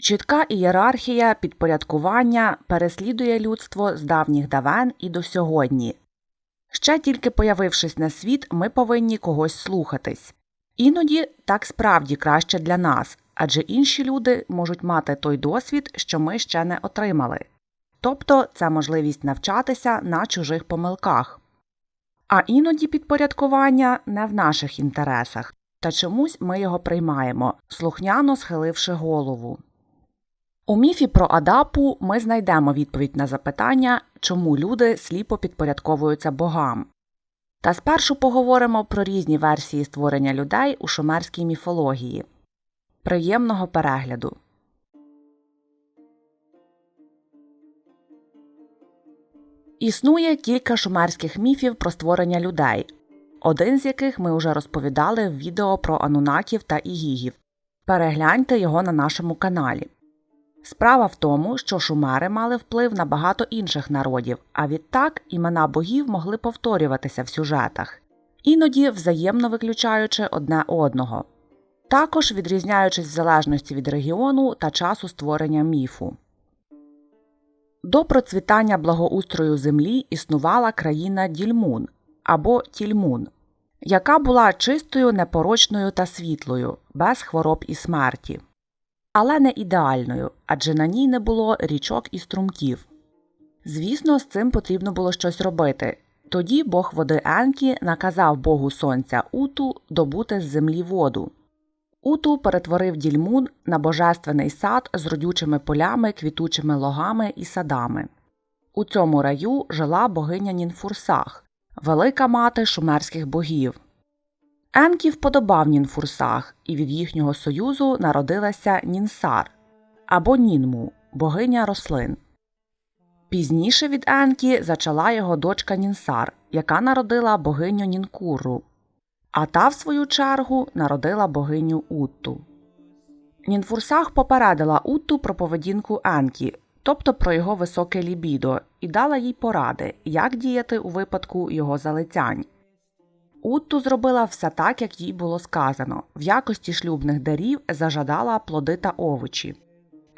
Чітка ієрархія підпорядкування переслідує людство з давніх давен і до сьогодні. Ще тільки появившись на світ, ми повинні когось слухатись. Іноді так справді краще для нас, адже інші люди можуть мати той досвід, що ми ще не отримали. Тобто це можливість навчатися на чужих помилках. А іноді підпорядкування не в наших інтересах, та чомусь ми його приймаємо, слухняно схиливши голову. У міфі про Адапу ми знайдемо відповідь на запитання, чому люди сліпо підпорядковуються богам. Та спершу поговоримо про різні версії створення людей у шумерській міфології. Приємного перегляду. Існує кілька шумерських міфів про створення людей, один з яких ми вже розповідали в відео про анунаків та ігігів. Перегляньте його на нашому каналі. Справа в тому, що шумери мали вплив на багато інших народів, а відтак імена богів могли повторюватися в сюжетах, іноді взаємно виключаючи одне одного, також відрізняючись в залежності від регіону та часу створення міфу. До процвітання благоустрою землі існувала країна Дільмун або Тільмун, яка була чистою, непорочною та світлою, без хвороб і смерті але не ідеальною, адже на ній не було річок і струмків. Звісно, з цим потрібно було щось робити. Тоді бог води Енкі наказав богу сонця Уту добути з землі воду. Уту перетворив дільмун на божественний сад з родючими полями, квітучими логами і садами. У цьому раю жила богиня Нінфурсах, велика мати шумерських богів. Енкі вподобав Нінфурсах, і від їхнього союзу народилася Нінсар або Нінму, богиня рослин. Пізніше від Енкі зачала його дочка Нінсар, яка народила богиню Нінкуру, а та, в свою чергу, народила богиню Утту. Нінфурсах попередила Утту про поведінку Енкі, тобто про його високе лібідо, і дала їй поради, як діяти у випадку його залицянь. Утту зробила все так, як їй було сказано, в якості шлюбних дарів зажадала плоди та овочі.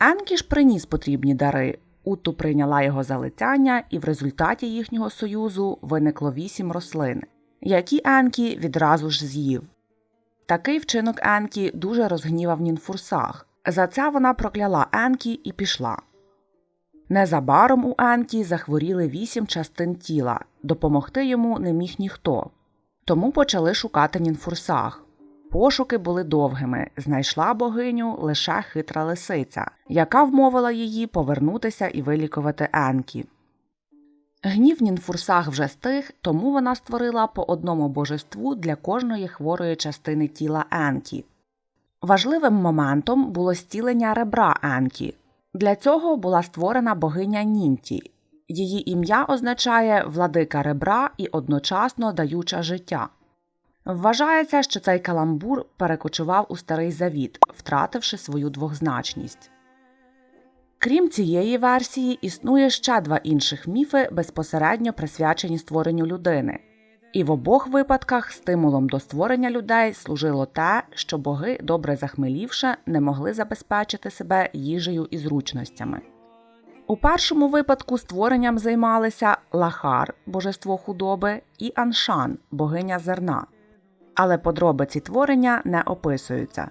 Енкі ж приніс потрібні дари. Утту прийняла його залицяння, і в результаті їхнього союзу виникло вісім рослин, які Енкі відразу ж з'їв. Такий вчинок Енкі дуже розгнівав Нінфурсах. За це вона прокляла Енкі і пішла. Незабаром у Енкі захворіли вісім частин тіла, допомогти йому не міг ніхто. Тому почали шукати Нінфурсах. Пошуки були довгими. Знайшла богиню лише хитра лисиця, яка вмовила її повернутися і вилікувати Енкі. Гнів Нінфурсах вже стих, тому вона створила по одному божеству для кожної хворої частини тіла Енкі. Важливим моментом було стілення ребра Енкі. Для цього була створена богиня Нінті, Її ім'я означає владика ребра і одночасно даюча життя. Вважається, що цей каламбур перекочував у старий завіт, втративши свою двохзначність. Крім цієї версії, існує ще два інших міфи, безпосередньо присвячені створенню людини, і в обох випадках стимулом до створення людей служило те, що боги, добре захмелівши, не могли забезпечити себе їжею і зручностями. У першому випадку створенням займалися Лахар, божество худоби, і Аншан, богиня зерна. Але подробиці творення не описуються.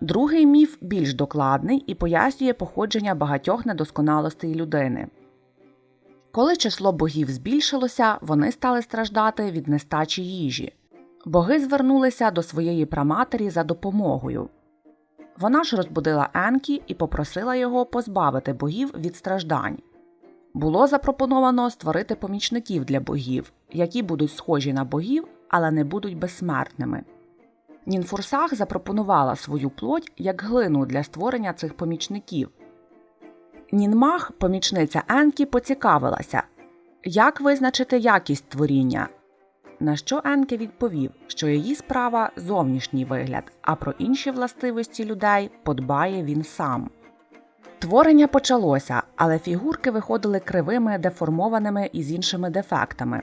Другий міф більш докладний і пояснює походження багатьох недосконалостей людини. Коли число богів збільшилося, вони стали страждати від нестачі їжі. Боги звернулися до своєї праматері за допомогою. Вона ж розбудила Енкі і попросила його позбавити богів від страждань. Було запропоновано створити помічників для богів, які будуть схожі на богів, але не будуть безсмертними. Нінфурсах запропонувала свою плоть як глину для створення цих помічників. Нінмах, помічниця Енкі, поцікавилася, як визначити якість творіння, на що Енке відповів, що її справа зовнішній вигляд, а про інші властивості людей подбає він сам. Творення почалося, але фігурки виходили кривими, деформованими і з іншими дефектами.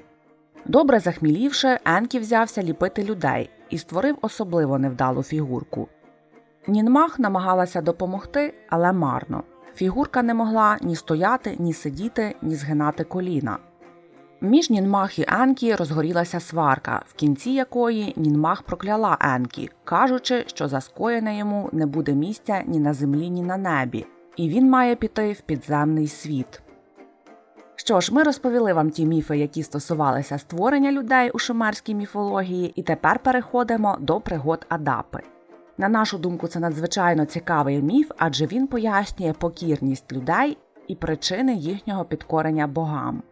Добре захмілівши, Енкі взявся ліпити людей і створив особливо невдалу фігурку. Нінмах намагалася допомогти, але марно. Фігурка не могла ні стояти, ні сидіти, ні згинати коліна. Між Нінмах і Енкі розгорілася сварка, в кінці якої Нінмах прокляла Енкі, кажучи, що за скоєне йому не буде місця ні на землі, ні на небі, і він має піти в підземний світ. Що ж, ми розповіли вам ті міфи, які стосувалися створення людей у шумерській міфології, і тепер переходимо до пригод Адапи. На нашу думку, це надзвичайно цікавий міф, адже він пояснює покірність людей і причини їхнього підкорення богам.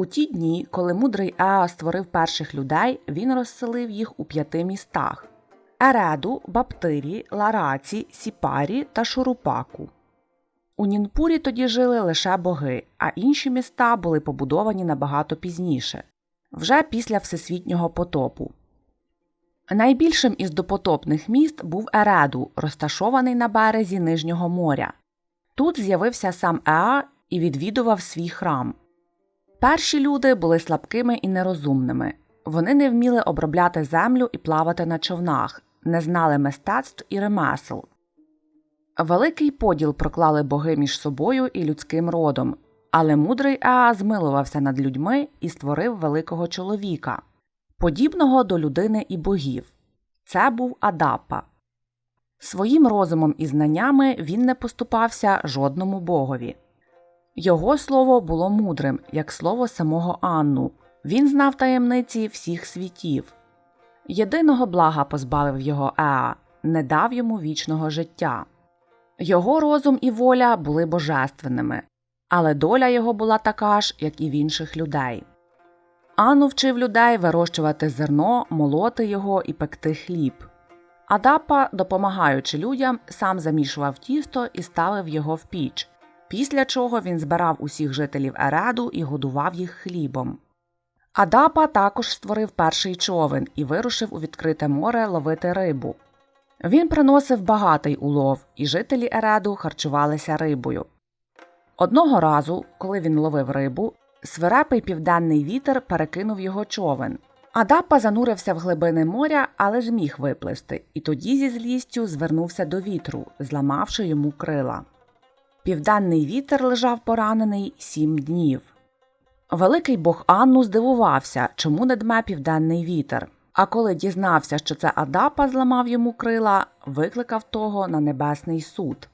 У ті дні, коли мудрий Еа створив перших людей, він розселив їх у п'яти містах Ереду, Баптирі, Лараці, Сіпарі та Шурупаку. У Нінпурі тоді жили лише боги, а інші міста були побудовані набагато пізніше, вже після всесвітнього потопу. Найбільшим із допотопних міст був Ереду, розташований на березі Нижнього моря. Тут з'явився сам Еа і відвідував свій храм. Перші люди були слабкими і нерозумними. Вони не вміли обробляти землю і плавати на човнах, не знали мистецтв і ремесел. Великий поділ проклали боги між собою і людським родом, але мудрий Еа змилувався над людьми і створив великого чоловіка, подібного до людини і богів. Це був Адапа. Своїм розумом і знаннями він не поступався жодному богові. Його слово було мудрим, як слово самого Анну. Він знав таємниці всіх світів. Єдиного блага позбавив його Еа, не дав йому вічного життя. Його розум і воля були божественними, але доля його була така ж, як і в інших людей. Анну вчив людей вирощувати зерно, молоти його і пекти хліб. Адапа, допомагаючи людям, сам замішував тісто і ставив його в піч, після чого він збирав усіх жителів Ереду і годував їх хлібом. Адапа також створив перший човен і вирушив у відкрите море ловити рибу. Він приносив багатий улов, і жителі Ереду харчувалися рибою. Одного разу, коли він ловив рибу, свирепий південний вітер перекинув його човен. Адапа занурився в глибини моря, але зміг виплисти, і тоді зі злістю звернувся до вітру, зламавши йому крила. Південний вітер лежав поранений сім днів. Великий бог Анну здивувався, чому не дме південний вітер. А коли дізнався, що це Адапа зламав йому крила, викликав того на небесний суд.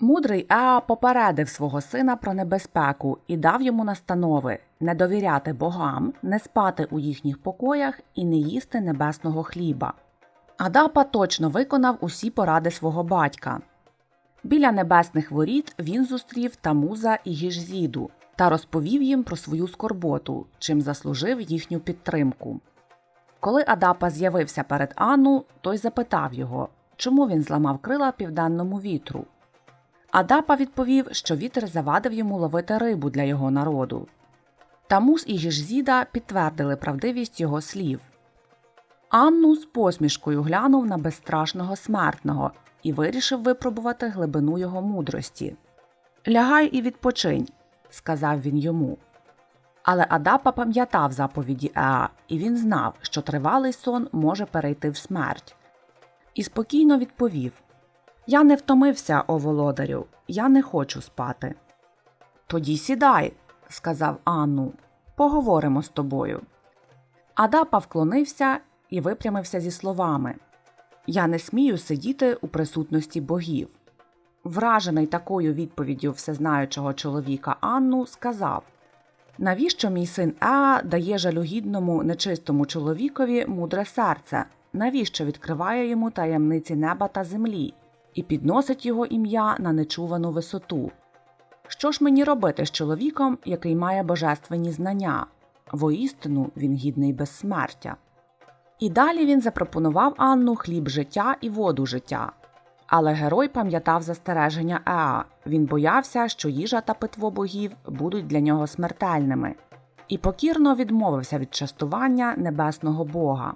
Мудрий Еа попередив свого сина про небезпеку і дав йому настанови не довіряти богам, не спати у їхніх покоях і не їсти небесного хліба. Адапа точно виконав усі поради свого батька. Біля небесних воріт він зустрів Тамуза і Гіжзіду та розповів їм про свою скорботу, чим заслужив їхню підтримку. Коли Адапа з'явився перед Анну, той запитав його, чому він зламав крила південному вітру. Адапа відповів, що вітер завадив йому ловити рибу для його народу. Тамус і Гіжзіда підтвердили правдивість його слів. Анну з посмішкою глянув на безстрашного смертного і вирішив випробувати глибину його мудрості. Лягай і відпочинь, сказав він йому. Але Адапа пам'ятав заповіді Еа, і він знав, що тривалий сон може перейти в смерть. І спокійно відповів Я не втомився, о володарю, я не хочу спати. Тоді сідай, сказав Анну, поговоримо з тобою. Адапа вклонився і випрямився зі словами Я не смію сидіти у присутності богів. Вражений такою відповіддю всезнаючого чоловіка Анну, сказав Навіщо мій син Еа дає жалюгідному нечистому чоловікові мудре серце? Навіщо відкриває йому таємниці неба та землі і підносить його ім'я на нечувану висоту? Що ж мені робити з чоловіком, який має божественні знання? Воістину він гідний безсмертя. І далі він запропонував Анну хліб життя і воду життя. Але герой пам'ятав застереження Еа. Він боявся, що їжа та питво богів будуть для нього смертельними, і покірно відмовився від частування небесного бога.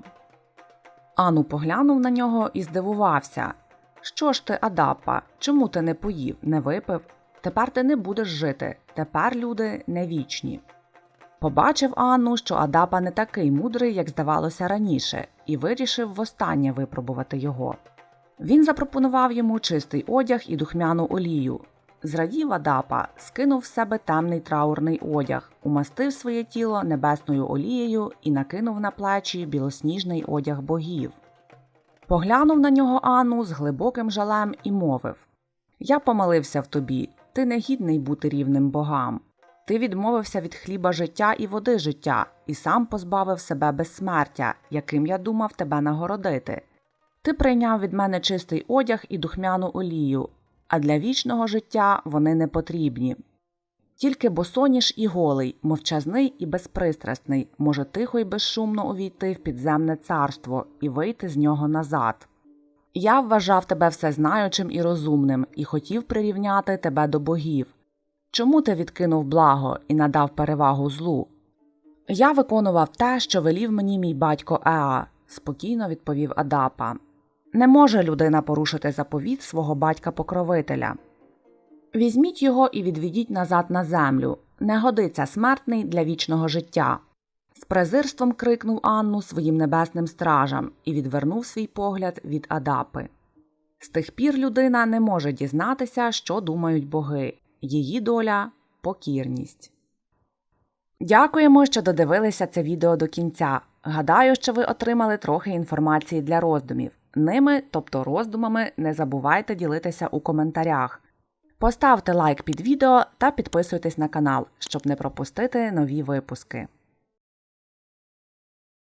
Ану поглянув на нього і здивувався Що ж ти, Адапа, чому ти не поїв, не випив? Тепер ти не будеш жити, тепер люди не вічні. Побачив Анну, що Адапа не такий мудрий, як здавалося раніше, і вирішив востаннє випробувати його. Він запропонував йому чистий одяг і духмяну олію. Зрадів Адапа, скинув з себе темний траурний одяг, умастив своє тіло небесною олією і накинув на плечі білосніжний одяг богів. Поглянув на нього Анну з глибоким жалем і мовив Я помилився в тобі, ти не гідний бути рівним богам. Ти відмовився від хліба життя і води життя, і сам позбавив себе безсмертя, яким я думав тебе нагородити. Ти прийняв від мене чистий одяг і духмяну олію, а для вічного життя вони не потрібні. Тільки босоніж і голий, мовчазний і безпристрасний, може тихо й безшумно увійти в підземне царство і вийти з нього назад. Я вважав тебе всезнаючим і розумним і хотів прирівняти тебе до богів. Чому ти відкинув благо і надав перевагу злу? Я виконував те, що велів мені мій батько Еа, спокійно відповів Адапа. Не може людина порушити заповіт свого батька покровителя. Візьміть його і відведіть назад на землю. Не годиться смертний для вічного життя. З презирством крикнув Анну своїм небесним стражам і відвернув свій погляд від Адапи. З тих пір людина не може дізнатися, що думають боги, її доля покірність. Дякуємо, що додивилися це відео до кінця. Гадаю, що ви отримали трохи інформації для роздумів. Ними, тобто роздумами, не забувайте ділитися у коментарях. Поставте лайк під відео та підписуйтесь на канал, щоб не пропустити нові випуски.